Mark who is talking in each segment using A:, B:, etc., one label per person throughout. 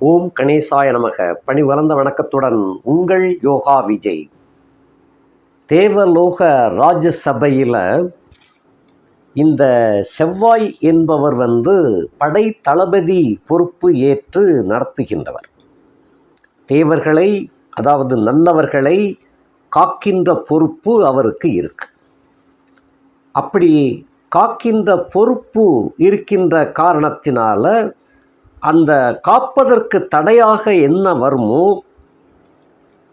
A: ஓம் கணேசாய நமக. பணி வளர்ந்த வணக்கத்துடன் உங்கள் யோகா விஜய். தேவலோக ராஜ்யசபையில் இந்த செவ்வாய் என்பவர் வந்து படை தளபதி பொறுப்பு ஏற்று நடத்துகின்றவர். தேவர்களை அதாவது நல்லவர்களை காக்கின்ற பொறுப்பு அவருக்கு இருக்கு. அப்படி காக்கின்ற பொறுப்பு இருக்கின்ற காரணத்தினால அந்த காப்பதற்கு தடையாக என்ன வருமோ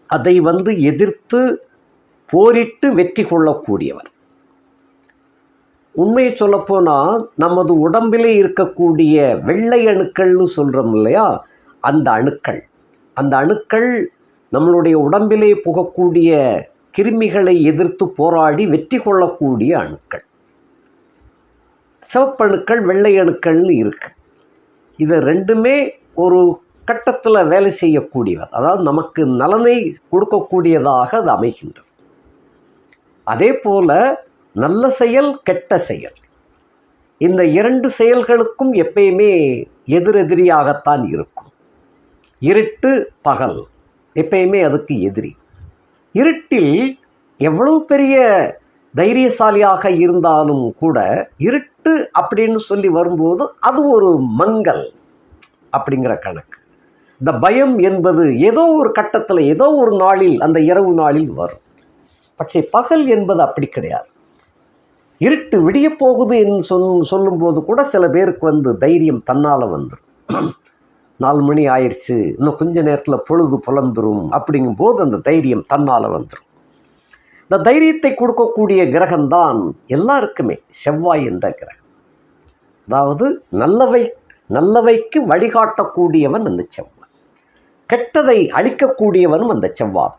A: அதை வந்து எதிர்த்து போரிட்டு வெற்றி கொள்ளக்கூடியவர். உண்மையை சொல்லப்போனால் நமது உடம்பிலே இருக்கக்கூடிய வெள்ளை அணுக்கள்னு சொல்கிறோம் இல்லையா? அந்த அணுக்கள். அந்த அணுக்கள் நம்மளுடைய உடம்பிலே புகக்கூடிய கிருமிகளை எதிர்த்து போராடி வெற்றி கொள்ளக்கூடிய அணுக்கள். சிவப்பணுக்கள் வெள்ளை அணுக்கள்னு இருக்குது இது ரெண்டுமே ஒரு கட்டத்தில் வேலை செய்யக்கூடியவர். அதாவது நமக்கு நலனை கொடுக்கக்கூடியதாக அது அமைகின்றது. அதே போல் நல்ல செயல் கெட்ட செயல். இந்த இரண்டு செயல்களுக்கும் எப்பயுமே எதிரெதிரியாகத்தான் இருக்கும். இருட்டு பகல். எப்பயுமே அதுக்கு எதிரி. இருட்டில் எவ்வளவு பெரிய தைரியசாலியாக இருந்தாலும் கூட இருட்டு அப்படின்னு சொல்லி வரும்போது அது ஒரு மங்கல் அப்படிங்கிற கணக்கு. இந்த பயம் என்பது ஏதோ ஒரு கட்டத்தில் ஏதோ ஒரு நாளில் அந்த இரவு நாளில் வரும். பட்சே பகல் என்பது அப்படி கிடையாது. இருட்டு விடிய போகுது என்று சொல் சொல்லும்போது கூட சில பேருக்கு வந்து தைரியம் தன்னால் வந்துடும் நாலு மணி ஆயிடுச்சு இன்னும் கொஞ்ச நேரத்தில் பொழுது புலந்துரும் அப்படிங்கும்போது அந்த தைரியம் தன்னால் வந்துடும் இந்த தைரியத்தை கொடுக்கக்கூடிய கிரகம்தான் எல்லாருக்குமே செவ்வாய் என்ற கிரகம். அதாவது நல்லவை நல்லவைக்கு வழிகாட்டக்கூடியவன் அந்த செவ்வாய். கெட்டதை அழிக்கக்கூடியவனும் அந்த செவ்வாய்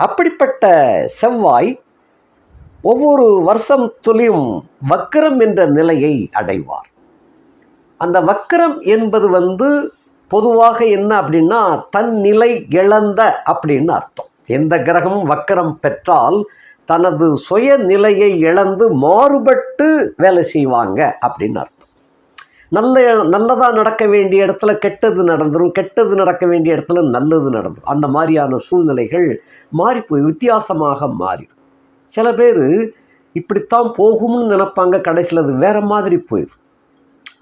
A: அப்படிப்பட்ட செவ்வாய் ஒவ்வொரு வருஷம் துளியும் வக்கரம் என்ற நிலையை அடைவார். அந்த வக்கரம் என்பது வந்து பொதுவாக என்ன அப்படின்னா தன் நிலை இழந்த அப்படின்னு அர்த்தம். எந்த கிரகமும் வக்கரம் பெற்றால் தனது சுய நிலையை இழந்து மாறுபட்டு வேலை செய்வாங்க அப்படின்னு அர்த்தம். நல்ல நல்லதாக நடக்க வேண்டிய இடத்துல கெட்டது நடந்துடும் கெட்டது நடக்க வேண்டிய இடத்துல நல்லது நடந்துடும் அந்த மாதிரியான சூழ்நிலைகள் மாறிப்போய் வித்தியாசமாக மாறிடும். சில பேர் இப்படித்தான் போகும்னு நினைப்பாங்க கடைசியில் அது வேறு மாதிரி போயிடும்.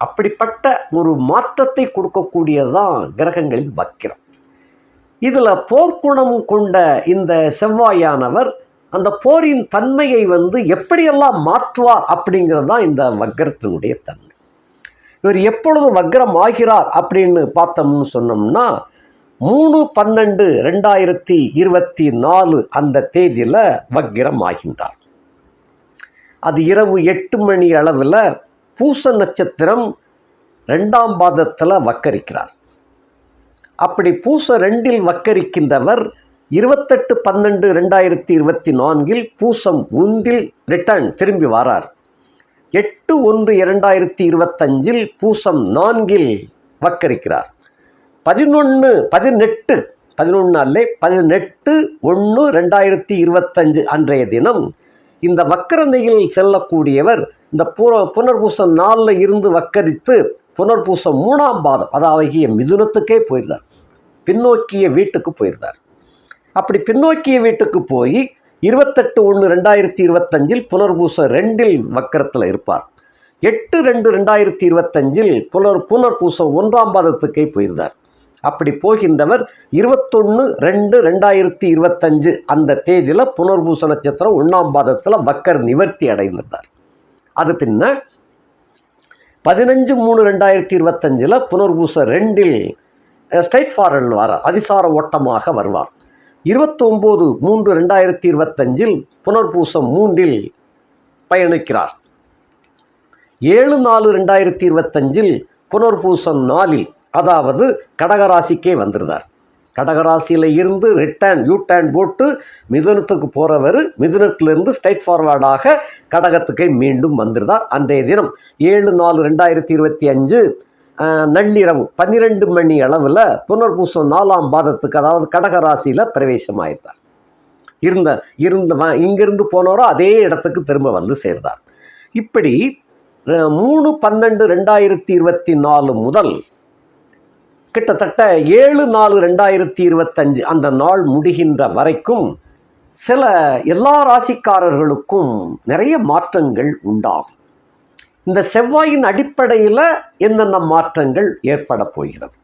A: அப்படிப்பட்ட ஒரு மாற்றத்தை கொடுக்கக்கூடியதான் கிரகங்களின் வக்கிரம். இதில் போர்க்குணம் கொண்ட இந்த செவ்வாயானவர் அந்த போரின் தன்மையை வந்து எப்படியெல்லாம் மாற்றுவார் அப்படிங்கிறது தான் இந்த வக்கரத்தினுடைய தன்மை. இவர் எப்பொழுது வக்ரம் ஆகிறார் அப்படின்னு பார்த்தோம்னு சொன்னோம்னா மூணு பன்னெண்டு ரெண்டாயிரத்தி இருபத்தி நாலு அந்த தேதியில் வக்ரம் ஆகின்றார் அது இரவு எட்டு மணி அளவில் பூச நட்சத்திரம் ரெண்டாம் பாதத்தில் வக்கரிக்கிறார். அப்படி பூச ரெண்டில் வக்கரிக்கின்றவர் இருபத்தெட்டு பன்னெண்டு ரெண்டாயிரத்தி இருபத்தி நான்கில் பூசம் ஒன்றில் ரிட்டர்ன் திரும்பி வரார். எட்டு ஒன்று இரண்டாயிரத்தி இருபத்தஞ்சில் பூசம் நான்கில் வக்கரிக்கிறார். பதினொன்று பதினெட்டு பதினொன்று அல்ல பதினெட்டு ஒன்று ரெண்டாயிரத்தி இருபத்தஞ்சு அன்றைய தினம் இந்த வக்கரணையில் செல்லக்கூடியவர் இந்த புற புனர்பூசம் நாளில் இருந்து வக்கரித்து புனர்பூசம் மூணாம் பாதம் அதாவது மிதுனத்துக்கே போயிருந்தார் பின்னோக்கிய வீட்டுக்கு போயிருந்தார். அப்படி பின்னோக்கிய வீட்டுக்கு போய் இருபத்தெட்டு ஒன்று ரெண்டாயிரத்தி இருபத்தஞ்சில் புனர்பூச ரெண்டில் வக்கரத்தில் இருப்பார். எட்டு ரெண்டு ரெண்டாயிரத்தி இருபத்தஞ்சில் புனர் புனர்பூசம் ஒன்றாம் பாதத்துக்கே போயிருந்தார். அப்படி போகின்றவர் இருபத்தொன்று ரெண்டு ரெண்டாயிரத்தி இருபத்தஞ்சு அந்த தேதியில் புனர்பூச நட்சத்திரம் ஒன்றாம் பாதத்தில் வக்கர் நிவர்த்தி அடைந்திருந்தார். அது பின்ன பதினஞ்சு மூணு ரெண்டாயிரத்தி இருபத்தஞ்சில் புனர்பூச ரெண்டில் ஸ்ட்ரைட் ஃபார்வர்டில் வரார் அதிசார ஓட்டமாக வருவார். இருபத்தொம்போது மூன்று ரெண்டாயிரத்தி இருபத்தஞ்சில் புனர்பூசம் மூன்றில் பயணிக்கிறார். ஏழு நாலு ரெண்டாயிரத்தி இருபத்தஞ்சில் புனர்பூசம் நாலில் அதாவது கடகராசிக்கே வந்திருந்தார் கடகராசியில் இருந்து ரிட்டர்ன் யூ போட்டு மிதுனத்துக்கு போகிறவர் மிதுனத்திலிருந்து ஸ்ட்ரைட் ஃபார்வர்டாக கடகத்துக்கே மீண்டும் வந்திருந்தார் அன்றைய தினம் ஏழு நாலு ரெண்டாயிரத்தி இருபத்தி அஞ்சு நள்ளிரவு பன்னிரெண்டு மணி அளவில் புனர்பூசம் நாலாம் பாதத்துக்கு அதாவது கடகராசியில் பிரவேசமாயிருந்தார். இருந்த இருந்த இங்கிருந்து போனவரோ அதே இடத்துக்கு திரும்ப வந்து சேர்ந்தார். இப்படி மூணு பன்னெண்டு ரெண்டாயிரத்தி இருபத்தி நாலு முதல் கிட்டத்தட்ட ஏழு நாலு ரெண்டாயிரத்தி இருபத்தஞ்சு அந்த நாள் முடிகின்ற வரைக்கும் சில எல்லா ராசிக்காரர்களுக்கும் நிறைய மாற்றங்கள் உண்டாகும். இந்த செவ்வாயின் அடிப்படையில் என்னென்ன மாற்றங்கள் ஏற்பட போகிறது?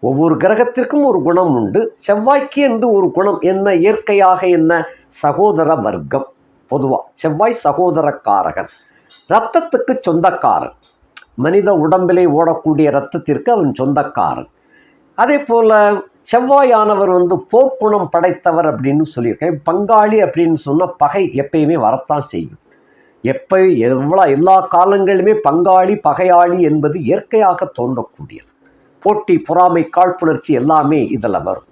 A: ஒவ்வொரு கிரகத்திற்கும் ஒரு குணம் உண்டு. செவ்வாய்க்கு என்று ஒரு குணம்? என்ன இயற்கையாக என்ன? சகோதர வர்க்கம். பொதுவாக செவ்வாய் சகோதரக்காரகன். இரத்தத்துக்கு சொந்தக்காரன். மனித உடம்பிலே ஓடக்கூடிய இரத்தத்திற்கு அவன் சொந்தக்காரன். அதே போல் செவ்வாயானவர் வந்து போர்க்குணம் படைத்தவர் அப்படின்னு சொல்லியிருக்கேன் பங்காளி அப்படின்னு சொன்னால் பகை எப்பயுமே வரத்தான் செய்யும். எப்போ எவ்வளோ எல்லா காலங்களிலுமே பங்காளி பகையாளி என்பது இயற்கையாக தோன்றக்கூடியது. போட்டி பொறாமை காழ்ப்புணர்ச்சி எல்லாமே இதில் வரும்.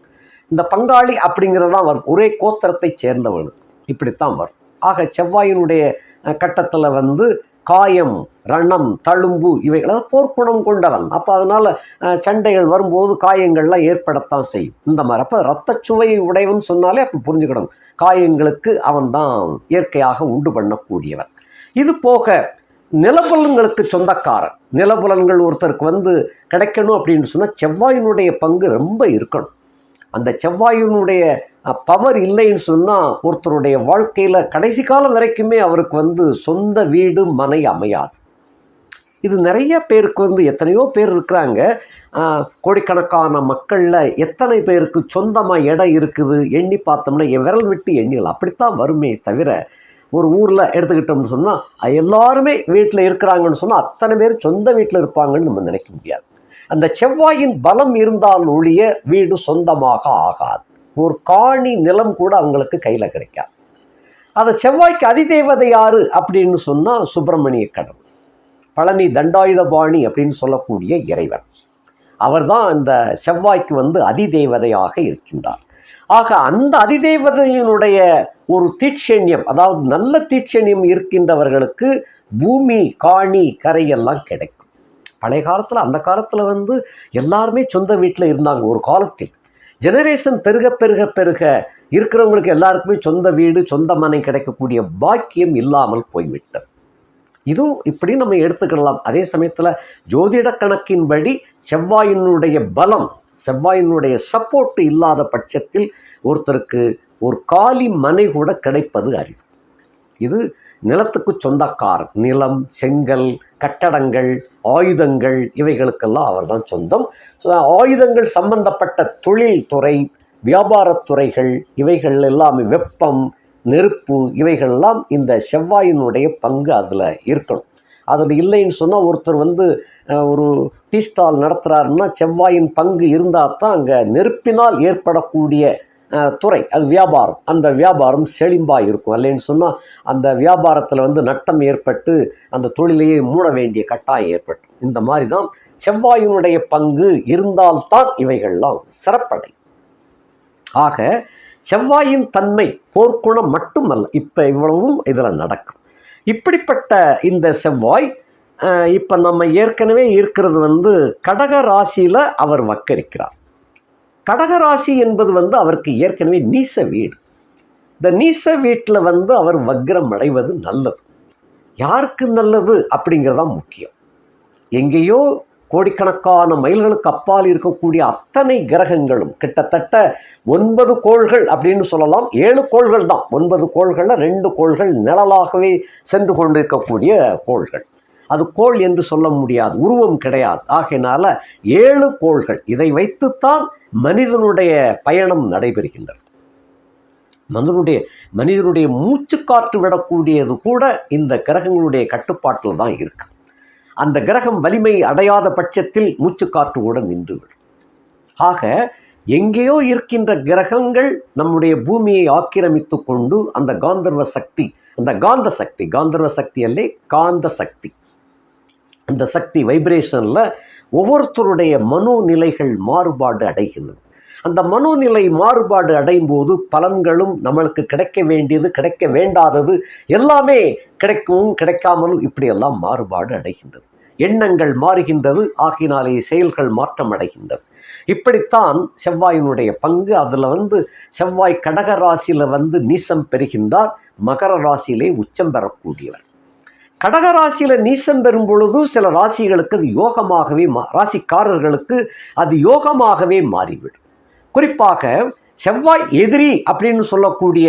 A: இந்த பங்காளி அப்படிங்கிறதான் வரும். ஒரே கோத்திரத்தை சேர்ந்தவனுக்கு இப்படித்தான் வரும். ஆக செவ்வாயினுடைய கட்டத்தில் வந்து காயம் ரணம் தழும்பு இவைகள் அதாவது போர்க்குணம் கொண்டவன். அப்போ அதனால் சண்டைகள் வரும்போது காயங்கள்லாம் ஏற்படத்தான் செய்யும். இந்த மாதிரி. அப்போ சுவையை உடையவன் சொன்னாலே அப்போ புரிஞ்சுக்கணும். காயங்களுக்கு அவன் தான் இயற்கையாக உண்டு பண்ணக்கூடியவன். இது போக நிலபுலன்களுக்கு சொந்தக்காரன். நிலபுலன்கள் ஒருத்தருக்கு வந்து கிடைக்கணும் அப்படின்னு சொன்னால் செவ்வாயினுடைய பங்கு ரொம்ப இருக்கணும். அந்த செவ்வாயினுடைய பவர் இல்லைன்னு சொன்னால் ஒருத்தருடைய வாழ்க்கையில் கடைசி காலம் வரைக்குமே அவருக்கு வந்து சொந்த வீடு மனை அமையாது. இது நிறைய பேருக்கு வந்து எத்தனையோ பேர் இருக்கிறாங்க. கோடிக்கணக்கான மக்களில் எத்தனை பேருக்கு சொந்தமாக இடம் இருக்குது எண்ணி பார்த்தோம்னா என் விரல் விட்டு எண்ணிடலாம் அப்படித்தான் வருமே தவிர ஒரு ஊரில் எடுத்துக்கிட்டோம்னு சொன்னால் எல்லாருமே வீட்டில் இருக்கிறாங்கன்னு சொன்னால் அத்தனை பேர் சொந்த வீட்டில் இருப்பாங்கன்னு நம்ம நினைக்க முடியாது. அந்த செவ்வாயின் பலம் இருந்தால் ஒழிய வீடு சொந்தமாக ஆகாது. ஒரு காணி நிலம் கூட அவங்களுக்கு கையில் கிடைக்காது. அதை செவ்வாய்க்கு அதிதேவதை யாரு அப்படின்னு சொன்னால் சுப்பிரமணிய கடவுள். பழனி தண்டாயுதபாணி அப்படின்னு சொல்லக்கூடிய இறைவன். அவர்தான் இந்த செவ்வாய்க்கு வந்து அதிதேவதையாக இருக்கின்றார். ஆக அந்த அதிதேவதையினுடைய ஒரு தீட்சண்யம் அதாவது நல்ல தீட்சண்யம் இருக்கின்றவர்களுக்கு பூமி காணி கரையெல்லாம் கிடைக்கும். பழைய காலத்தில் அந்த காலத்தில் வந்து எல்லாருமே சொந்த வீட்டில் இருந்தாங்க ஒரு காலத்தில். ஜெனரேஷன் பெருக பெருக பெருக. இருக்கிறவங்களுக்கு எல்லாருக்குமே சொந்த வீடு சொந்த மனை கிடைக்கக்கூடிய பாக்கியம் இல்லாமல் போய்விட்டது. இதுவும் இப்படி நம்ம எடுத்துக்கிடலாம். அதே சமயத்தில் ஜோதிட கணக்கின்படி செவ்வாயினுடைய பலம் செவ்வாயினுடைய சப்போர்ட் இல்லாத பட்சத்தில் ஒருத்தருக்கு ஒரு காலி மனை கூட கிடைப்பது அரிது. இது நிலத்துக்கு சொந்தக்காரன் நிலம் செங்கல் கட்டடங்கள் ஆயுதங்கள் இவைகளுக்கெல்லாம் அவர்தான் சொந்தம். ஆயுதங்கள் சம்பந்தப்பட்ட தொழில் துறை வியாபாரத்துறைகள் இவைகள் எல்லாமே வெப்பம் நெருப்பு இவைகள்லாம் இந்த செவ்வாயினுடைய பங்கு அதில் இருக்கணும். அதில் இல்லைன்னு சொன்னால் ஒருத்தர் வந்து ஒரு டீ ஸ்டால் நடத்துகிறாருன்னா செவ்வாயின் பங்கு இருந்தால் தான் அங்கே நெருப்பினால் ஏற்படக்கூடிய துறை அது வியாபாரம். அந்த வியாபாரம் செழிம்பாக இருக்கும் இல்லைன்னு சொன்னால் அந்த வியாபாரத்தில் வந்து நட்டம் ஏற்பட்டு அந்த தொழிலையே மூட வேண்டிய கட்டாயம் ஏற்பட்டு. இந்த மாதிரி தான் செவ்வாயினுடைய பங்கு இருந்தால்தான் இவைகள்லாம் சிறப்படை. ஆக செவ்வாயின் தன்மை போர்க்குணம் மட்டுமல்ல இப்போ இவ்வளவும் இதில் நடக்கும். இப்படிப்பட்ட இந்த செவ்வாய் இப்போ நம்ம ஏற்கனவே இருக்கிறது வந்து கடக ராசியில் அவர் வக்கரிக்கிறார். கடகராசி என்பது வந்து அவருக்கு ஏற்கனவே நீச வீடு. இந்த நீச வீட்டில் வந்து அவர் வக்ரம் அடைவது நல்லது. யாருக்கு நல்லது அப்படிங்கிறதான் முக்கியம். எங்கேயோ கோடிக்கணக்கான மைல்களுக்கு அப்பால் இருக்கக்கூடிய அத்தனை கிரகங்களும் கிட்டத்தட்ட ஒன்பது கோள்கள் அப்படின்னு சொல்லலாம். ஏழு கோள்கள் தான். ஒன்பது கோள்களில் ரெண்டு கோள்கள் நிழலாகவே சென்று கொண்டிருக்கக்கூடிய கோள்கள். அது கோள் என்று சொல்ல முடியாது உருவம் கிடையாது. ஆகையினால ஏழு கோள்கள். இதை வைத்துத்தான் மனிதனுடைய பயணம் நடைபெறுகின்றது. மனிதனுடைய மனிதனுடைய மூச்சு காற்று விடக்கூடியது கூட இந்த கிரகங்களுடைய கட்டுப்பாட்டில் தான் இருக்கு. அந்த கிரகம் வலிமை அடையாத பட்சத்தில் மூச்சுக்காற்று கூட நின்றுவிடும். ஆக எங்கேயோ இருக்கின்ற கிரகங்கள் நம்முடைய பூமியை ஆக்கிரமித்து கொண்டு அந்த காந்தர்வ சக்தி அந்த காந்த சக்தி காந்தர்வ சக்தி அல்லே காந்த சக்தி. அந்த சக்தி வைப்ரேஷனில் ஒவ்வொருத்தருடைய மனோநிலைகள் மாறுபாடு அடைகின்றன அந்த மனோநிலை மாறுபாடு அடையும் போது பலன்களும் நம்மளுக்கு கிடைக்க வேண்டியது கிடைக்க வேண்டாதது எல்லாமே கிடைக்கவும் கிடைக்காமலும் இப்படியெல்லாம் மாறுபாடு அடைகின்றது. எண்ணங்கள் மாறுகின்றது ஆகினாலே செயல்கள் மாற்றம் அடைகின்றது. இப்படித்தான் செவ்வாயினுடைய பங்கு. அதில் வந்து செவ்வாய் கடக ராசியில் வந்து நீசம் பெறுகின்றார். மகர ராசியிலே உச்சம் பெறக்கூடியவர். கடகராசியில் நீசம் பெறும் பொழுது சில ராசிகளுக்கு அது யோகமாகவே மா ராசிக்காரர்களுக்கு அது யோகமாகவே மாறிவிடும். குறிப்பாக செவ்வாய் எதிரி அப்படின்னு சொல்லக்கூடிய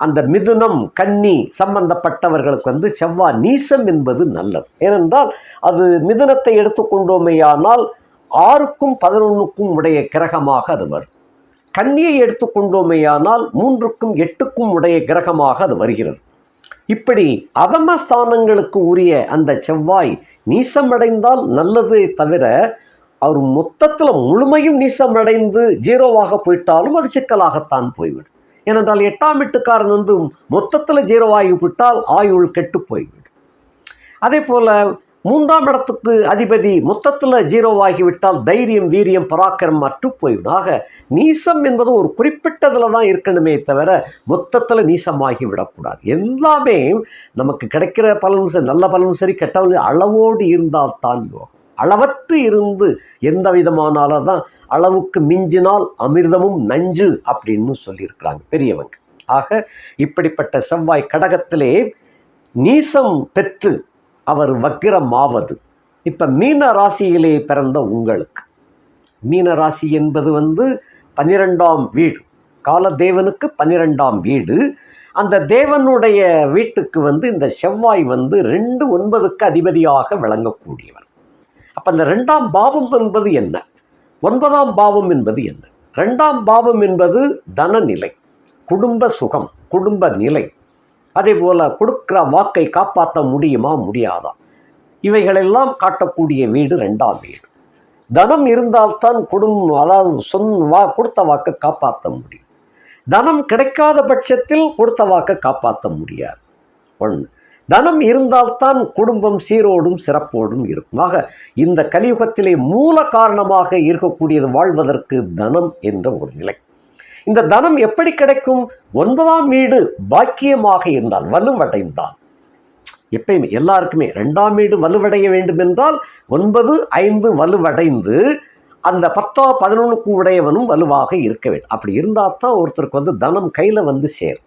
A: அந்த மிதுனம் கன்னி சம்பந்தப்பட்டவர்களுக்கு வந்து செவ்வாய் நீசம் என்பது நல்லது. ஏனென்றால் அது மிதுனத்தை எடுத்துக்கொண்டோமேயானால் ஆறுக்கும் பதினொன்றுக்கும் உடைய கிரகமாக அது வரும். கன்னியை எடுத்துக்கொண்டோமேயானால் மூன்றுக்கும் எட்டுக்கும் உடைய கிரகமாக அது வருகிறது. இப்படி அதமஸ்தானங்களுக்கு உரிய அந்த செவ்வாய் நீசமடைந்தால் நல்லதே தவிர அவர் மொத்தத்தில் முழுமையும் நீசமடைந்து ஜீரோவாக போயிட்டாலும் அது சிக்கலாகத்தான் போய்விடும். ஏனென்றால் எட்டாம் எட்டுக்காரன் வந்து மொத்தத்தில் ஜீரோவாகி விட்டால் ஆயுள் கெட்டு போய்விடும். அதே போல் மூன்றாம் இடத்துக்கு அதிபதி மொத்தத்தில் ஜீரோவாகிவிட்டால் தைரியம் வீரியம் பராக்கிரம் அற்று போய்விடும். நீசம் என்பது ஒரு குறிப்பிட்டதில் தான் இருக்கணுமே தவிர மொத்தத்தில் நீசமாகி விடக்கூடாது எல்லாமே நமக்கு கிடைக்கிற பலனும் சரி நல்ல பலனும் சரி கெட்டவனும் அளவோடு இருந்தால் தான் யோகம். அளவற்று இருந்து எந்த விதமானாலும் தான் அளவுக்கு மிஞ்சினால் அமிர்தமும் நஞ்சு அப்படின்னு சொல்லியிருக்கிறாங்க பெரியவங்க. ஆக இப்படிப்பட்ட செவ்வாய் கடகத்திலே நீசம் பெற்று அவர் வக்கிரமாவது. இப்போ மீன ராசியிலே பிறந்த உங்களுக்கு. மீன ராசி என்பது வந்து பன்னிரெண்டாம் வீடு. காலதேவனுக்கு பன்னிரெண்டாம் வீடு. அந்த தேவனுடைய வீட்டுக்கு வந்து இந்த செவ்வாய் வந்து ரெண்டு ஒன்பதுக்கு அதிபதியாக விளங்கக்கூடியவர். அப்போ இந்த ரெண்டாம் பாவம் என்பது என்ன? ஒன்பதாம் பாவம் என்பது என்ன? ரெண்டாம் பாவம் என்பது தனநிலை குடும்ப சுகம் குடும்ப நிலை அதே போல் கொடுக்குற வாக்கை காப்பாற்ற முடியுமா முடியாதா? இவைகளெல்லாம் காட்டக்கூடிய வீடு ரெண்டாம் வீடு. தனம் இருந்தால்தான் குடும்பம் அதாவது சொன் வா கொடுத்த வாக்கை காப்பாற்ற முடியும். தனம் கிடைக்காத பட்சத்தில் கொடுத்த வாக்கை காப்பாற்ற முடியாது. ஒன்று தனம் இருந்தால்தான் குடும்பம் சீரோடும் சிறப்போடும் இருக்கும். ஆக இந்த கலியுகத்திலே மூல காரணமாக இருக்கக்கூடியது வாழ்வதற்கு தனம் என்ற ஒரு நிலை. இந்த தனம் எப்படி கிடைக்கும்? ஒன்பதாம் வீடு பாக்கியமாக இருந்தால் வலுவடைந்தால். எப்பயுமே எல்லாருக்குமே ரெண்டாம் வீடு வலுவடைய வேண்டும் என்றால் ஒன்பது ஐந்து வலுவடைந்து அந்த பத்தோ பதினொன்றுக்கு உடையவனும் வலுவாக இருக்க வேண்டும். அப்படி இருந்தால் தான் ஒருத்தருக்கு வந்து தனம் கையில் வந்து சேரும்.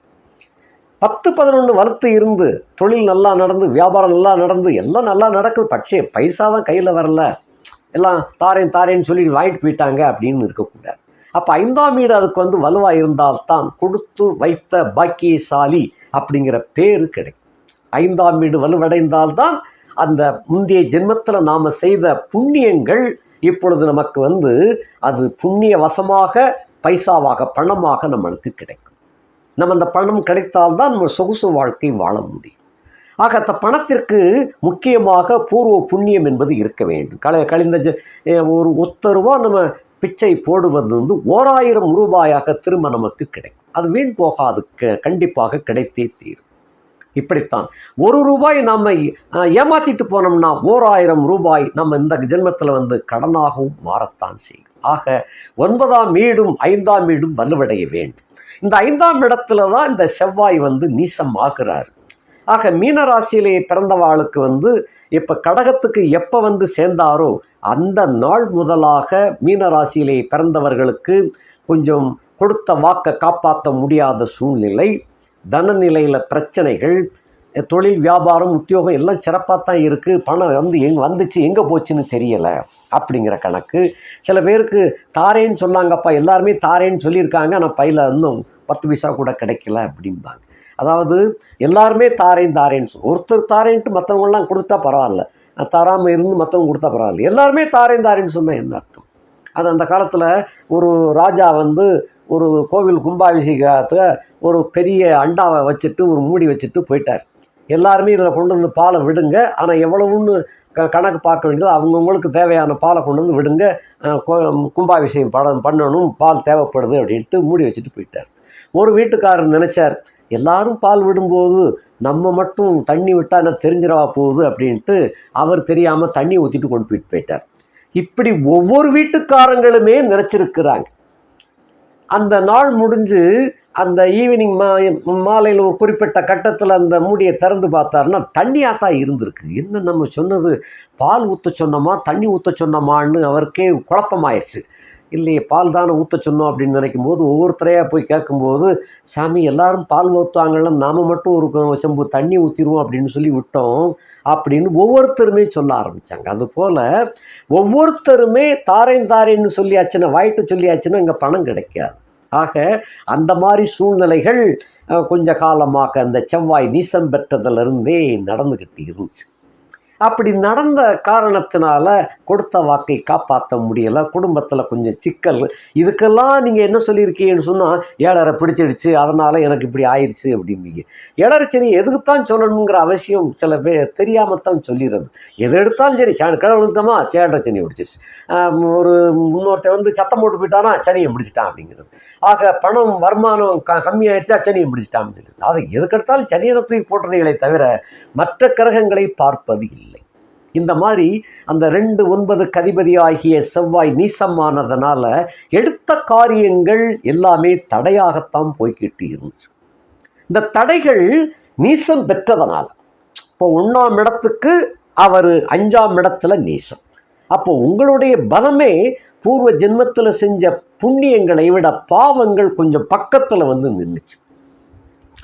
A: பத்து பதினொன்று வலுத்து இருந்து தொழில் நல்லா நடந்து வியாபாரம் நல்லா நடந்து எல்லாம் நல்லா நடக்குது. பட்சே பைசா தான் கையில் வரல. எல்லாம் தாரேன் தாரேன்னு சொல்லி வாங்கிட்டு போயிட்டாங்க அப்படின்னு இருக்கக்கூடாது. அப்போ ஐந்தாம் வீடு அதுக்கு வந்து வலுவாக இருந்தால்தான் கொடுத்து வைத்த பாக்கியசாலி அப்படிங்கிற பேர் கிடைக்கும். ஐந்தாம் வீடு வலுவடைந்தால்தான் அந்த முந்தைய ஜென்மத்தில் நாம் செய்த புண்ணியங்கள் இப்பொழுது நமக்கு வந்து அது புண்ணிய வசமாக பைசாவாக பணமாக நம்மளுக்கு கிடைக்கும். நம்ம அந்த பணம் கிடைத்தால்தான் நம்ம சொகுசு வாழ்க்கை வாழ முடியும். ஆக அந்த பணத்திற்கு முக்கியமாக பூர்வ புண்ணியம் என்பது இருக்க வேண்டும். கல கழிந்த ஒரு ஒத்த ரூபா நம்ம பிச்சை போடுவது வந்து ஓராயிரம் ரூபாயாக திரும்ப நமக்கு கிடைக்கும். அது வீண் போகாது க கண்டிப்பாக கிடைத்தே தீரும். இப்படித்தான். ஒரு ரூபாய் நம்ம ஏமாத்திட்டு போனோம்னா ஓராயிரம் ரூபாய் நம்ம இந்த ஜென்மத்தில் வந்து கடனாகவும் மாறத்தான் செய்யும். ஆக ஒன்பதாம் வீடும் ஐந்தாம் வீடும் வலுவடைய வேண்டும். இந்த ஐந்தாம் இடத்துல தான் இந்த செவ்வாய் வந்து நீசம் ஆகிறார் ஆக மீனராசியிலே பிறந்தவாளுக்கு வந்து இப்போ கடகத்துக்கு எப்போ வந்து சேர்ந்தாரோ அந்த நாள் முதலாக மீனராசியிலே பிறந்தவர்களுக்கு கொஞ்சம் கொடுத்த வாக்கை காப்பாற்ற முடியாத சூழ்நிலை தனநிலையில் பிரச்சனைகள் தொழில் வியாபாரம் உத்தியோகம் எல்லாம் சிறப்பாக தான் இருக்குது பணம் வந்து எங் வந்துச்சு எங்கே போச்சுன்னு தெரியலை அப்படிங்கிற கணக்கு. சில பேருக்கு தாரேன்னு சொன்னாங்கப்பா எல்லாருமே தாரேன்னு சொல்லியிருக்காங்க ஆனால் பையில் இன்னும் பத்து பைசா கூட கிடைக்கல அப்படிம்பாங்க. அதாவது எல்லாருமே தாரேன் தாரேன்னு சொல். ஒருத்தர் தாரேன்ட்டு மற்றவங்களாம் கொடுத்தா பரவாயில்ல. தராமல் இருந்து மற்றவங்க கொடுத்தா பரவாயில்ல. எல்லாருமே தாரேன் தாரேன்னு சொன்னால் என்ன அர்த்தம்? அது அந்த காலத்தில் ஒரு ராஜா வந்து ஒரு கோவில் கும்பாபிஷேகத்தை ஒரு பெரிய அண்டாவை வச்சுட்டு ஒரு மூடி வச்சுட்டு போயிட்டார். எல்லாருமே இதில் கொண்டு வந்து பாலை விடுங்க. ஆனால் எவ்வளவுன்னு க கணக்கு பார்க்க வேண்டியது அவங்கவுங்களுக்கு தேவையான பாலை கொண்டு வந்து விடுங்க. கும்பாபிஷேகம் படம் பண்ணணும் பால் தேவைப்படுது அப்படின்ட்டு மூடி வச்சுட்டு போயிட்டார். ஒரு வீட்டுக்காரர் நினச்சார் எல்லாரும் பால் விடும்போது நம்ம மட்டும் தண்ணி விட்டால் என்ன தெரிஞ்சிடவா போகுது அப்படின்ட்டு அவர் தெரியாமல் தண்ணி ஊற்றிட்டு கொண்டு போயிட்டு போயிட்டார். இப்படி ஒவ்வொரு வீட்டுக்காரங்களுமே நினச்சிருக்கிறாங்க அந்த நாள் முடிஞ்சு அந்த ஈவினிங் மா மாலையில் ஒரு குறிப்பிட்ட கட்டத்தில் அந்த மூடியை திறந்து பார்த்தாருன்னா தண்ணியாக தான் இருந்திருக்கு. என்ன நம்ம சொன்னது? பால் ஊற்ற சொன்னோமா? தண்ணி ஊற்ற சொன்னோமான்னு அவருக்கே குழப்பமாயிருச்சு. இல்லையே பால் தானே ஊற்ற சொன்னோம் அப்படின்னு நினைக்கும் போது ஒவ்வொருத்தரையாக போய் கேட்கும்போது சாமி எல்லாரும் பால் ஊற்றுவாங்கல்ல நாம் மட்டும் ஒரு செம்பு தண்ணி ஊற்றிடுவோம் அப்படின்னு சொல்லி விட்டோம் அப்படின்னு ஒவ்வொருத்தருமே சொல்ல ஆரம்பித்தாங்க அதுபோல் ஒவ்வொருத்தருமே தாரேன் தாரேன்னு சொல்லியாச்சுன்னா வாய்ட்டு சொல்லியாச்சுன்னா இங்கே பணம் கிடைக்காது. ஆக அந்த மாதிரி சூழ்நிலைகள் கொஞ்ச காலமாக அந்த செவ்வாய் நீசம் பெற்றதுலேருந்தே நடந்துக்கிட்டு இருந்துச்சு. அப்படி நடந்த காரணத்தினால கொடுத்த வாக்கை காப்பாற்ற முடியலை குடும்பத்தில் கொஞ்சம் சிக்கல். இதுக்கெல்லாம் நீங்கள் என்ன சொல்லியிருக்கீங்கன்னு சொன்னால் ஏழரை பிடிச்சிடுச்சு அதனால் எனக்கு இப்படி ஆயிடுச்சு அப்படிம்பீங்க. ஏழரை சரி எதுக்குத்தான் சொல்லணுங்கிற அவசியம் சில பேர் தெரியாமல் தான் சொல்லிடுறது. எது எடுத்தாலும் சரி சனி கிழவனுத்தமா சேடரை சனி பிடிச்சிருச்சு ஒரு இன்னொருத்தன் வந்து சத்தம் போட்டு போயிட்டானா சனியை பிடிச்சிட்டான் அப்படிங்கிறது. ஆக பணம் வருமானம் க கம்மியாயிடுச்சா சனியை பிடிச்சிட்டான் அப்படிங்கிறது. அதை எதுக்கெடுத்தாலும் சனியை தூக்கி போட்டுறீங்களே தவிர மற்ற கிரகங்களை பார்ப்பது இல்லை. இந்த மாதிரி அந்த ரெண்டு ஒன்பது கதிபதி ஆகிய செவ்வாய் நீசமானதுனால எடுத்த காரியங்கள் எல்லாமே தடையாகத்தான் போய்கிட்டு இருந்துச்சு. இந்த தடைகள் நீசம் பெற்றதனால் இப்போ ஒன்றாம் இடத்துக்கு அவர் அஞ்சாம் இடத்துல நீசம். அப்போ உங்களுடைய பலமே பூர்வ ஜென்மத்தில் செஞ்ச புண்ணியங்களை விட பாவங்கள் கொஞ்சம் பக்கத்தில் வந்து நின்றுச்சு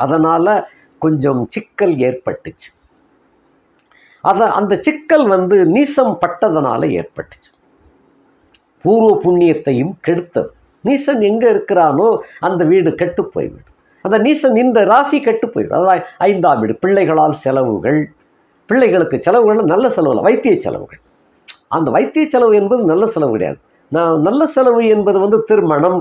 A: அதனால் கொஞ்சம் சிக்கல் ஏற்பட்டுச்சு. அதை அந்த சிக்கல் வந்து நீசம் பட்டதனால ஏற்பட்டுச்சு. பூர்வ புண்ணியத்தையும் கெடுத்தது. நீசன் எங்கே இருக்கிறானோ அந்த வீடு கெட்டு போய்விடும். அந்த நீசன் இந்த ராசி கெட்டு போய்விடும். அதாவது ஐந்தாம் வீடு பிள்ளைகளால் செலவுகள். பிள்ளைகளுக்கு செலவுகள் நல்ல செலவு இல்லை வைத்திய செலவுகள். அந்த வைத்திய செலவு என்பது நல்ல செலவு கிடையாது. நான் நல்ல செலவு என்பது வந்து திருமணம்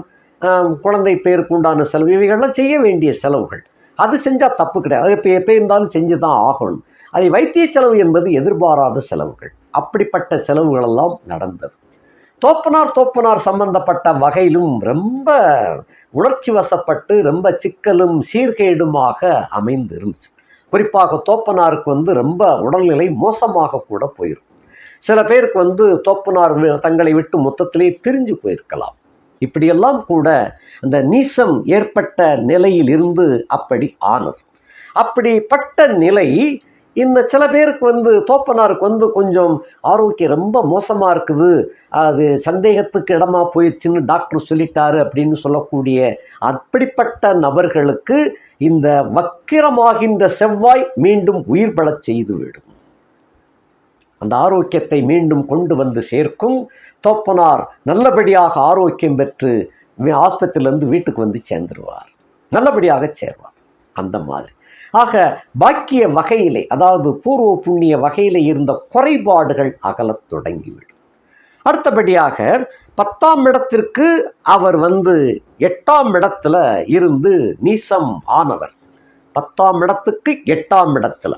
A: குழந்தை பேருக்கு உண்டான செலவு இவைகள்லாம் செய்ய வேண்டிய செலவுகள். அது செஞ்சால் தப்பு கிடையாது. அது இப்போ எப்போ இருந்தாலும் செஞ்சு தான் ஆகணும். அதை வைத்திய செலவு என்பது எதிர்பாராத செலவுகள். அப்படிப்பட்ட செலவுகளெல்லாம் நடந்தது. தோப்பனார் தோப்பனார் சம்பந்தப்பட்ட வகையிலும் ரொம்ப உணர்ச்சி வசப்பட்டு ரொம்ப சிக்கலும் சீர்கேடுமாக அமைந்து இருந்துச்சு குறிப்பாக தோப்பனாருக்கு வந்து ரொம்ப உடல்நிலை மோசமாக கூட போயிடும் சில பேருக்கு வந்து தோப்பனார் வி- தங்களை விட்டு மொத்தத்திலே பிரிஞ்சு போயிருக்கலாம். இப்படியெல்லாம் கூட அந்த நீசம் ஏற்பட்ட நிலையில் இருந்து அப்படி ஆனது. அப்படிப்பட்ட நிலை இந்த சில பேருக்கு வந்து தோப்பனாருக்கு வந்து கொஞ்சம் ஆரோக்கியம் ரொம்ப மோசமாக இருக்குது. அது சந்தேகத்துக்கு இடமா போயிடுச்சுன்னு டாக்டர் சொல்லிட்டாரு அப்படின்னு சொல்லக்கூடிய அப்படிப்பட்ட நபர்களுக்கு இந்த வக்கிரமாகின்ற செவ்வாய் மீண்டும் உயிர் பலச் செய்துவிடும் அந்த ஆரோக்கியத்தை மீண்டும் கொண்டு வந்து சேர்க்கும். தோப்பனார் நல்லபடியாக ஆரோக்கியம் பெற்று ஆஸ்பத்திரியிலேருந்து வீட்டுக்கு வந்து சேர்ந்துருவார். நல்லபடியாக சேர்வார். அந்த மாதிரி. ஆக பாக்கிய வகையிலே அதாவது பூர்வ புண்ணிய வகையிலே இருந்த குறைபாடுகள் அகலத் தொடங்கிவிடும். அடுத்தபடியாக பத்தாம் இடத்திற்கு அவர் வந்து எட்டாம் இடத்துல இருந்து நீசம் ஆனவர். பத்தாம் இடத்துக்கு எட்டாம் இடத்துல.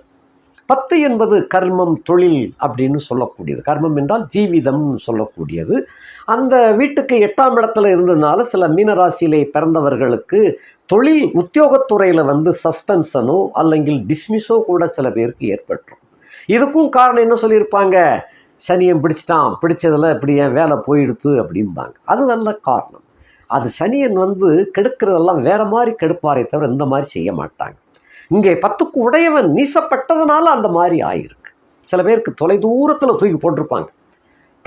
A: பத்து என்பது கர்மம் தொழில் அப்படின்னு சொல்லக்கூடியது. கர்மம் என்றால் ஜீவிதம்னு சொல்லக்கூடியது. அந்த வீட்டுக்கு எட்டாம் இடத்துல இருந்ததுனால சில மீனராசியிலே பிறந்தவர்களுக்கு தொழில் உத்தியோகத்துறையில் வந்து சஸ்பென்ஷனோ அல்லங்கில் டிஸ்மிஸோ கூட சில பேருக்கு ஏற்பட்டுரும். இதுக்கும் காரணம் என்ன சொல்லியிருப்பாங்க? சனியன் பிடிச்சிட்டான் பிடிச்சதில் இப்படி என் வேலை போயிடுத்து அப்படிம்பாங்க. அது நல்ல காரணம். அது சனியன் வந்து கெடுக்கிறதெல்லாம் வேறு மாதிரி கெடுப்பாரே தவிர இந்த மாதிரி செய்ய மாட்டாங்க. இங்கே பத்துக்கு உடையவன் நீசப்பட்டதுனால அந்த மாதிரி ஆயிருக்கு. சில பேருக்கு தொலை தூரத்தில் தூக்கி போட்டிருப்பாங்க.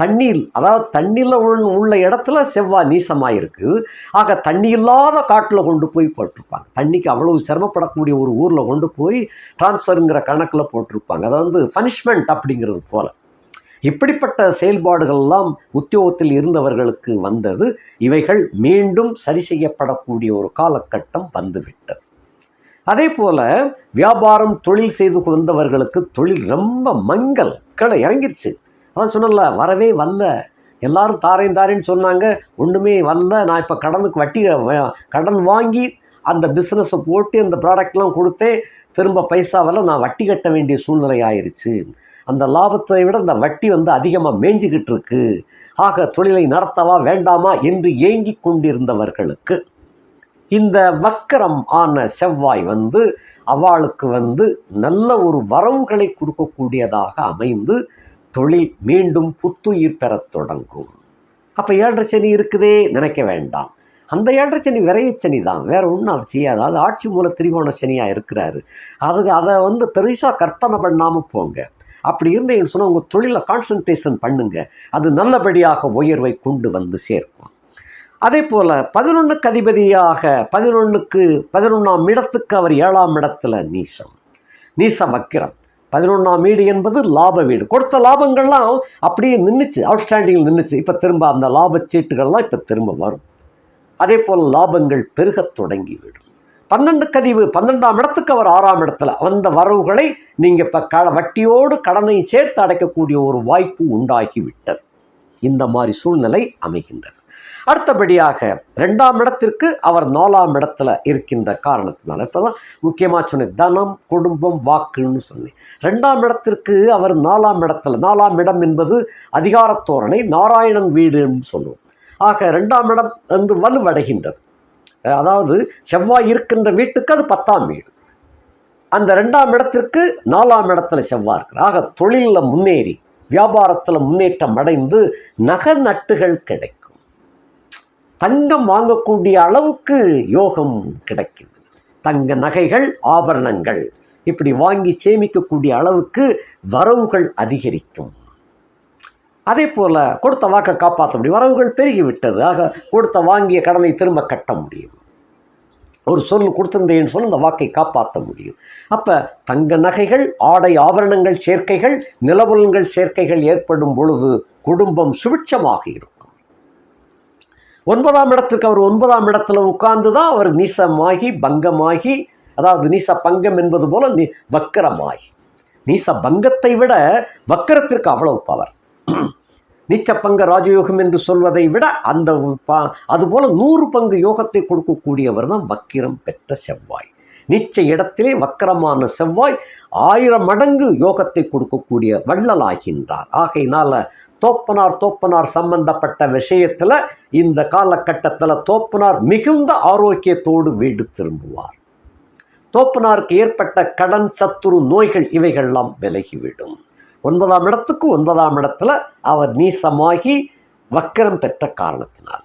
A: தண்ணீர் அதாவது தண்ணியில் உள்ள இடத்துல செவ்வாய் நீசமாக இருக்குது ஆக தண்ணி இல்லாத காட்டில் கொண்டு போய் போட்டிருப்பாங்க. தண்ணிக்கு அவ்வளவு சிரமப்படக்கூடிய ஒரு ஊரில் கொண்டு போய் டிரான்ஸ்ஃபருங்கிற கணக்கில் போட்டிருப்பாங்க. அதை வந்து பனிஷ்மெண்ட் அப்படிங்கிறது போல். இப்படிப்பட்ட செயல்பாடுகள் எல்லாம் உத்தியோகத்தில் இருந்தவர்களுக்கு வந்தது. இவைகள் மீண்டும் சரி செய்யப்படக்கூடிய ஒரு காலகட்டம் வந்துவிட்டது. அதே போல் வியாபாரம் தொழில் செய்து வந்தவர்களுக்கு தொழில் ரொம்ப மங்கல். கீழே இறங்கிருச்சு. அதான் சொன்னல வரவே வரல. எல்லாரும் தாரேன் தாரேன்னு சொன்னாங்க. ஒன்றுமே வரல. நான் இப்போ கடனுக்கு வட்டி கடன் வாங்கி அந்த பிஸ்னஸை போட்டு அந்த ப்ராடக்ட்லாம் கொடுத்தேன். திரும்ப பைசாவெல்லாம் நான் வட்டி கட்ட வேண்டிய சூழ்நிலை ஆயிருச்சு. அந்த லாபத்தை விட அந்த வட்டி வந்து அதிகமாக மேய்ஞ்சிக்கிட்டு இருக்கு. ஆக தொழிலை நடத்தவா வேண்டாமா என்று ஏங்கிக் கொண்டிருந்தவர்களுக்கு இந்த வக்கரம் ஆன செவ்வாய் வந்து அவளுக்கு வந்து நல்ல ஒரு வரவுகளை கொடுக்கக்கூடியதாக அமைந்து தொழில் மீண்டும் புத்துயிர் பெறத் தொடங்கும். அப்போ ஏழரை சனி இருக்குதே நினைக்க வேண்டாம். அந்த ஏழரை சனி விரைய சனி தான். வேற ஒன்றும் அதை செய்யாது. அது ஆட்சி மூல திரிகோண சனியாக இருக்கிறாரு. அதுக்கு அதை வந்து பெருசாக கற்பனை பண்ணாமல் போங்க. அப்படி இருந்தீங்கன்னு சொன்னால் உங்கள் தொழிலை கான்சன்ட்ரேஷன் பண்ணுங்க. அது நல்லபடியாக உயர்வை கொண்டு வந்து சேர்க்கும். அதே போல் பதினொன்றுக்கு அதிபதியாக பதினொன்றுக்கு பதினொன்றாம் இடத்துக்கு அவர் ஏழாம் இடத்துல நீசம். நீச வக்கிரம். பதினொன்றாம் வீடு என்பது லாப வீடு. கொடுத்த லாபங்கள்லாம் அப்படியே நின்றுச்சு அவுட்ஸ்டாண்டிங்கில் நின்றுச்சு இப்போ திரும்ப அந்த லாபச்சீட்டுகள்லாம் இப்போ திரும்ப வரும். அதே போல் லாபங்கள் பெருகத் தொடங்கிவிடும் பன்னெண்டு கதிவு பன்னெண்டாம் இடத்துக்கு அவர் ஆறாம் இடத்துல. அந்த வரவுகளை நீங்கள் இப்போ க வட்டியோடு கடனை சேர்த்து அடைக்கக்கூடிய ஒரு வாய்ப்பு உண்டாகிவிட்டது இந்த மாதிரி சூழ்நிலை அமைகின்றது. அடுத்தபடியாக ரெண்டாம் இடத்திற்கு அவர் நாலாம் இடத்துல இருக்கின்ற காரணத்தினால இப்போ தான் முக்கியமாக சொன்னேன் தனம் குடும்பம் வாக்குன்னு சொன்னேன். ரெண்டாம் இடத்திற்கு அவர் நாலாம் இடத்துல நாலாம் இடம் என்பது அதிகாரத்தோரணை நாராயணன் வீடுன்னு சொல்லுவோம். ஆக ரெண்டாம் இடம் வந்து வலுவடைகின்றது. அதாவது செவ்வாய் இருக்கின்ற வீட்டுக்கு அது பத்தாம் வீடு. அந்த ரெண்டாம் இடத்திற்கு நாலாம் இடத்துல செவ்வாய் இருக்கிற ஆக தொழிலில் முன்னேறி வியாபாரத்தில் முன்னேற்றம் அடைந்து நகை நட்டுகள் கிடைக்கும். தங்கம் வாங்கக்கூடிய அளவுக்கு யோகம் கிடைக்குது தங்க நகைகள் ஆபரணங்கள் இப்படி வாங்கி சேமிக்கக்கூடிய அளவுக்கு வரவுகள் அதிகரிக்கும். அதே போல் கொடுத்த வாக்கை காப்பாற்ற முடியும் வரவுகள் பெருகிவிட்டது. ஆக கொடுத்த வாங்கிய கடனை திரும்ப கட்ட முடியும். ஒரு சொல் கொடுத்திருந்தேன்னு சொன்ன அந்த வாக்கை காப்பாற்ற முடியும். அப்போ தங்க நகைகள் ஆடை ஆபரணங்கள் சேர்க்கைகள் நிலவுலங்கள் சேர்க்கைகள் ஏற்படும் பொழுது குடும்பம் சுபிட்சமாக இருக்கும். ஒன்பதாம் இடத்துக்கு அவர் ஒன்பதாம் இடத்துல உட்கார்ந்து தான் அவர் நீசமாகி பங்கமாகி அதாவது நீச பங்கம் என்பது போல நீ வக்கரமாகி. நீச பங்கத்தை விட வக்கரத்திற்கு அவ்வளவு பவர் நீச்ச பங்க ராஜயோகம் என்று சொல்வதை விட அந்த அதுபோல நூறு பங்கு யோகத்தை கொடுக்கக்கூடியவர் தான் வக்கிரம் பெற்ற செவ்வாய். நிச்சய இடத்திலே வக்கரமான செவ்வாய் ஆயிரம் மடங்கு யோகத்தை கொடுக்கக்கூடிய வள்ளலாகின்றார். ஆகையினால தோப்பனார் தோப்பனார் சம்பந்தப்பட்ட விஷயத்தில் இந்த காலகட்டத்தில் தோப்பனார் மிகுந்த ஆரோக்கியத்தோடு வீடு திரும்புவார். தோப்பனாருக்கு ஏற்பட்ட கடன் சத்துரு நோய்கள் இவைகள்லாம் விலகிவிடும். ஒன்பதாம் இடத்துக்கு ஒன்பதாம் இடத்துல அவர் நீசமாகி வக்கரம் பெற்ற காரணத்தினால்.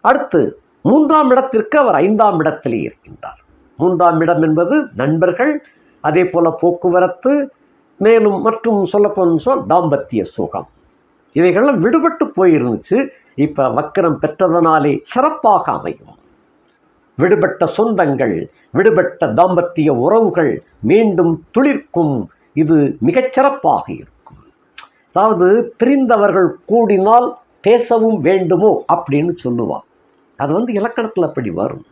A: அடுத்து மூன்றாம் இடத்திற்கு அவர் ஐந்தாம் இடத்திலே இருக்கின்றார். மூன்றாம் இடம் என்பது நண்பர்கள் அதே போல் போக்குவரத்து மேலும் மற்றும் சொல்லப்போன்னு சொல் தாம்பத்திய சுகம். இவைகள்லாம் விடுபட்டு போயிருந்துச்சு. இப்போ வக்கரம் பெற்றதனாலே சிறப்பாக அமையும். விடுபட்ட சொந்தங்கள் விடுபட்ட தாம்பத்திய உறவுகள் மீண்டும் துளிர்க்கும். இது மிகச்சிறப்பாக இருக்கும். அதாவது பிரிந்தவர்கள் கூடினால் பேசவும் வேண்டுமோ அப்படின்னு சொல்லுவான். அது வந்து இலக்கணத்தில் அப்படி வரும்.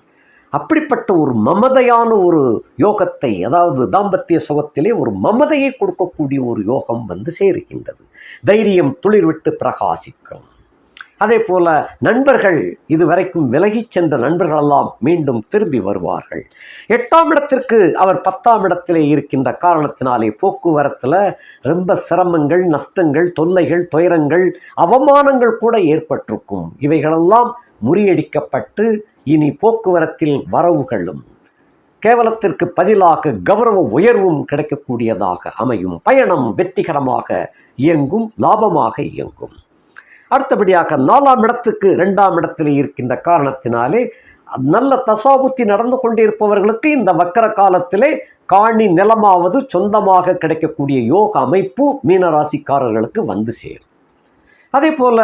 A: அப்படிப்பட்ட ஒரு மமதையான ஒரு யோகத்தை அதாவது தாம்பத்திய சுகத்திலே ஒரு மமதையை கொடுக்கக்கூடிய ஒரு யோகம் வந்து சேருகின்றது. தைரியம் துளிர்விட்டு பிரகாசிக்கும். அதே போல நண்பர்கள் இதுவரைக்கும் விலகிச் சென்ற நண்பர்களெல்லாம் மீண்டும் திரும்பி வருவார்கள். எட்டாம் இடத்திற்கு அவர் பத்தாம் இடத்திலே இருக்கின்ற காரணத்தினாலே போக்குவரத்தில் ரொம்ப சிரமங்கள் நஷ்டங்கள் தொல்லைகள் துயரங்கள் அவமானங்கள் கூட ஏற்பட்டிருக்கும். இவைகளெல்லாம் முறியடிக்கப்பட்டு இனி போக்குவரத்தில் வரவுகளும் கேவலத்திற்கு பதிலாக கௌரவ உயர்வும் கிடைக்கக்கூடியதாக அமையும். பயணம் வெற்றிகரமாக இயங்கும் லாபமாக இயங்கும். அடுத்தபடியாக நாலாம் இடத்துக்கு ரெண்டாம் இடத்தில் இருக்கின்ற காரணத்தினாலே நல்ல தசாபுத்தி நடந்து கொண்டிருப்பவர்களுக்கு இந்த வக்கர காலத்திலே காணி நிலமாவது சொந்தமாக கிடைக்கக்கூடிய யோக அமைப்பு மீனராசிக்காரர்களுக்கு வந்து சேரும். அதே போல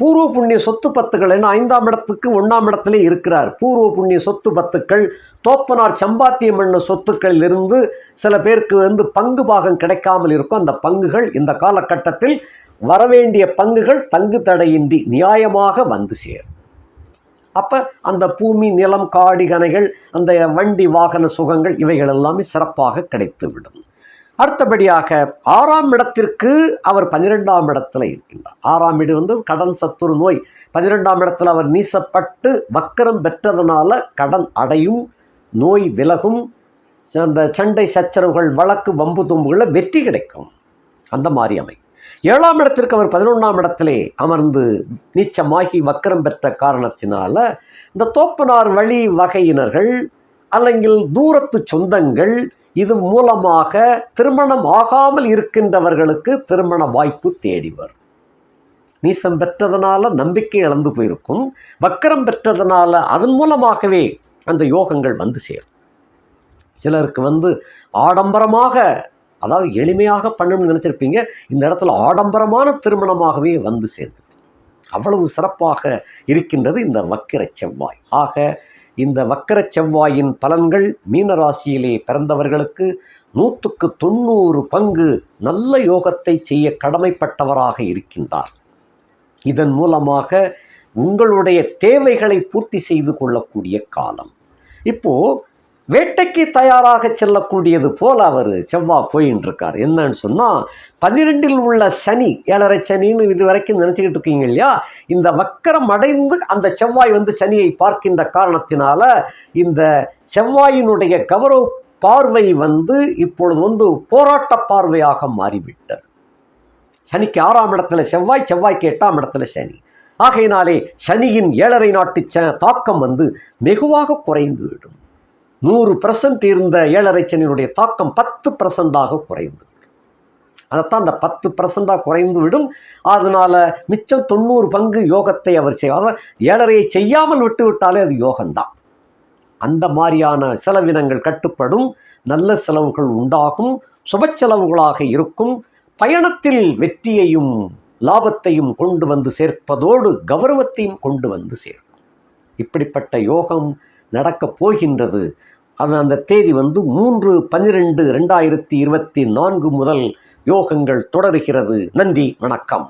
A: பூர்வ புண்ணிய சொத்து பத்துக்கள் ஏன்னா ஐந்தாம் இடத்துக்கு ஒன்றாம் இடத்துல இருக்கிறார். பூர்வ புண்ணிய சொத்து பத்துக்கள் தோப்பனார் சம்பாத்தியம் பண்ண சொத்துக்களில் இருந்து சில பேருக்கு வந்து பங்கு பாகம் கிடைக்காமல் இருக்கும். அந்த பங்குகள் இந்த காலகட்டத்தில் வரவேண்டிய பங்குகள் தங்கு தடையின்றி நியாயமாக வந்து சேரும். அப்போ அந்த பூமி நிலம் காடி கனைகள் அந்த வண்டி வாகன சுகங்கள் இவைகள் எல்லாமே சிறப்பாக கிடைத்துவிடும். அடுத்தபடியாக ஆறாம் இடத்திற்கு அவர் பன்னிரெண்டாம் இடத்துல இருக்கின்றார். ஆறாம் இடம் வந்து கடன் சத்துரு நோய். பன்னிரெண்டாம் இடத்துல அவர் நீசப்பட்டு வக்கரம் பெற்றதனால கடன் அடையும் நோய் விலகும் அந்த சண்டை சச்சரவுகள் வழக்கு வம்பு தும்புகளில் வெற்றி கிடைக்கும். அந்த மாதிரி அமை. ஏழாம் இடத்திற்கு அவர் பதினொன்றாம் இடத்திலே அமர்ந்து நீச்சமாகி வக்கரம் பெற்ற காரணத்தினால இந்த தோப்பனார் வழி வகையினர்கள் அல்லங்கில் தூரத்து சொந்தங்கள் இது மூலமாக திருமணம் ஆகாமல் இருக்கின்றவர்களுக்கு திருமண வாய்ப்பு தேடி வரும். நீசம் பெற்றதனால நம்பிக்கை இழந்து போயிருக்கும். வக்கரம் பெற்றதனால அதன் மூலமாகவே அந்த யோகங்கள் வந்து சேரும். சிலருக்கு வந்து ஆடம்பரமாக அதாவது எளிமையாக பண்ணணும்னு நினச்சிருப்பீங்க. இந்த இடத்துல ஆடம்பரமான திருமணமாகவே வந்து சேர்ந்து. அவ்வளவு சிறப்பாக இருக்கின்றது இந்த வக்கிர செவ்வாய். ஆக இந்த வக்கர செவ்வாயின் பலன்கள் மீனராசியிலே பிறந்தவர்களுக்கு நூற்றுக்கு தொண்ணூறு பங்கு நல்ல யோகத்தை செய்ய கடமைப்பட்டவராக இருக்கின்றார். இதன் மூலமாக உங்களுடைய தேவைகளை பூர்த்தி செய்து கொள்ளக்கூடிய காலம். இப்போ வேட்டைக்கு தயாராக செல்லக்கூடியது போல அவர் செவ்வாய் போயின்னு இருக்கார் என்னன்னு சொன்னால் பன்னிரெண்டில் உள்ள சனி ஏழரை சனின்னு இது வரைக்கும் நினச்சிக்கிட்டு இருக்கீங்க இல்லையா? இந்த வக்கரம் அடைந்து அந்த செவ்வாய் வந்து சனியை பார்க்கின்ற காரணத்தினால இந்த செவ்வாயினுடைய கௌரவ பார்வை வந்து இப்பொழுது வந்து போராட்ட பார்வையாக மாறிவிட்டது. சனிக்கு ஆறாம் இடத்துல செவ்வாய் செவ்வாய்க்கு எட்டாம் இடத்துல சனி. ஆகையினாலே சனியின் ஏழரை நாட்டு ச தாக்கம் வந்து வெகுவாக குறைந்து விடும். நூறு பர்சன்ட் இருந்த ஏழரை சனியினுடைய தாக்கம் பத்து பர்சன்டாக குறைந்து. அதைத்தான் அந்த பத்து பர்சண்டாக குறைந்து விடும். அதனால் மிச்சம் தொண்ணூறு பங்கு யோகத்தை அவர் செய்வார். அதாவது ஏழரையை செய்யாமல் விட்டு விட்டாலே அது யோகம்தான். அந்த மாதிரியான செலவினங்கள் கட்டுப்படும். நல்ல செலவுகள் உண்டாகும். சுப செலவுகளாக இருக்கும். பயணத்தில் வெற்றியையும் லாபத்தையும் கொண்டு வந்து சேர்ப்பதோடு கௌரவத்தையும் கொண்டு வந்து சேர்க்கும். இப்படிப்பட்ட யோகம் நடக்கப் போகின்றது. அது அந்த தேதி வந்து மூன்று பன்னிரெண்டு ரெண்டாயிரத்தி இருபத்தி நான்கு முதல் யோகங்கள் தொடருகிறது. நன்றி வணக்கம்.